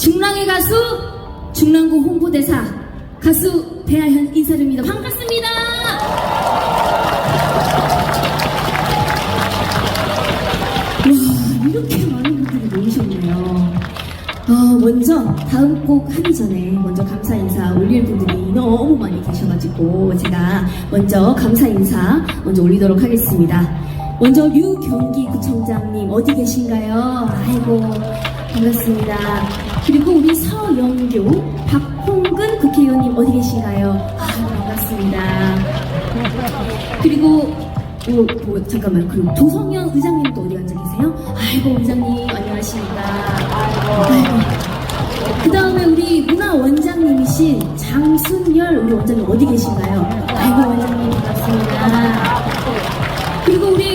중랑의 가수 중랑구 홍보대사 가수 배아현 인사드립니다. 반갑습니다. 와 이렇게 많은 분들이 모이셨네요. 어, 먼저 다음 곡 하기 전에 먼저 감사 인사 올릴 분들이 너무 많이 계셔가지고 제가 먼저 감사 인사 먼저 올리도록 하겠습니다. 먼저 류경기 구청장님 어디 계신가요? 아이고 반갑습니다. 그리고 우리 서영교 박홍근 국회의원님 어디 계신가요? 아 반갑습니다. 그리고 뭐, 뭐, 잠깐만 그럼 조성현 의장님도 어디 앉아 계세요? 아이고 의장님 안녕하십니까 그 다음에 우리 문화 원장님이신 장순열 우리 원장님 어디 계신가요? 아이고 원장님 반갑습니다 그리고 우리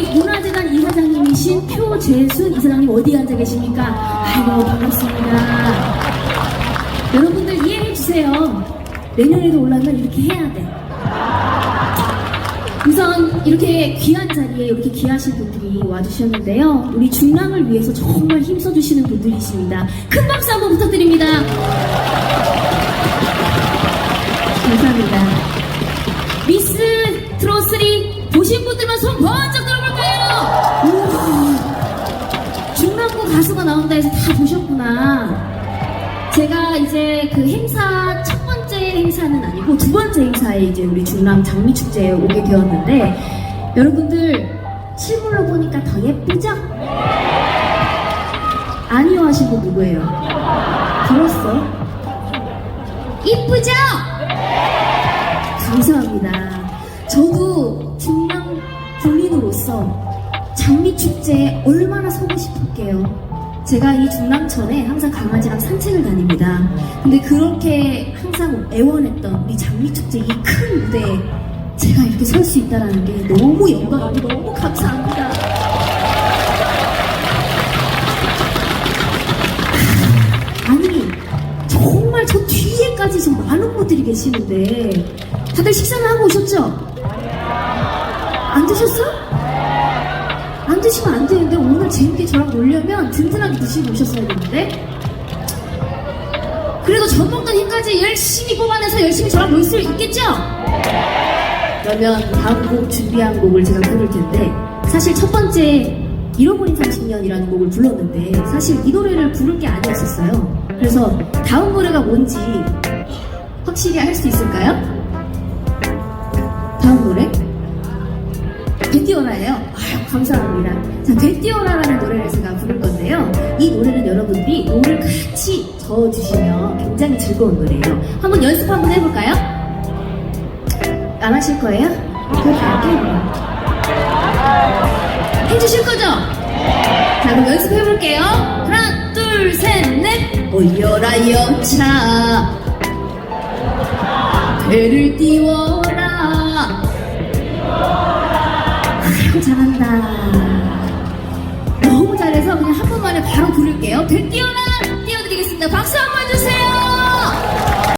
이사장님이신 표재순 이사장님 어디 앉아 계십니까? 아이고 반갑습니다 여러분들 이해해 주세요 내년에도 올라면 이렇게 해야 돼 우선 이렇게 귀한 자리에 이렇게 귀하신 분들이 와주셨는데요. 우리 중랑을 위해서 정말 힘써주시는 분들이십니다. 큰 박수 한번 부탁드립니다. 감사합니다. 미스 트롯3 보신 분들만 손 번쩍 가수가 나온다 해서 다 보셨구나. 제가 이제 그 행사 첫 번째 행사는 아니고 두 번째 행사에 이제 우리 중랑 장미 축제에 오게 되었는데 여러분들 실물로 보니까 더 예쁘죠? 아니요 하신 분 누구예요? 들었어? 이쁘죠? 감사합니다. 저도 중랑 군민으로서 장미 축제에 얼마나 서고 싶을게요. 제가 이 중랑천에 항상 강아지랑 산책을 다닙니다. 근데 그렇게 항상 애원했던 우리 장미축제 이 큰 무대에 제가 이렇게 설 수 있다는 게 너무 영광이고 너무 감사합니다. 아니, 정말 저 뒤에까지 지금 많은 분들이 계시는데 다들 식사는 하고 오셨죠? 안 드셨어? 안 드시면 안 되는데 오늘 재밌게 저랑 놀려면 든든하게 드시고 오셨어야 되는데 그래도 젖 먹던 힘까지 열심히 뽑아내서 열심히 저랑 놀 수 있겠죠? 그러면 다음 곡 준비한 곡을 제가 부를 텐데 사실 첫 번째 잃어버린 30년이라는 곡을 불렀는데 사실 이 노래를 부를 게 아니었었어요 그래서 다음 노래가 뭔지 확실히 알수 있을까요? 다음 노래? 배띄어라예요. 아유, 감사합니다. 자, 배띄어라라는 노래를 제가 부를 건데요. 이 노래는 여러분들이 노를 같이 저어주시면 굉장히 즐거운 노래예요. 한번 연습 한번 해볼까요? 안 하실 거예요? 그렇게 할게요. 해주실 거죠? 자, 그럼 연습해볼게요. 하나, 둘, 셋, 넷. 올려라, 여차. 배를 띄워라. 아이고 잘한다. 너무 잘해서 그냥 한 번만에 바로 부를게요. 배 띄워라 띄워드리겠습니다. 박수 한번 주세요.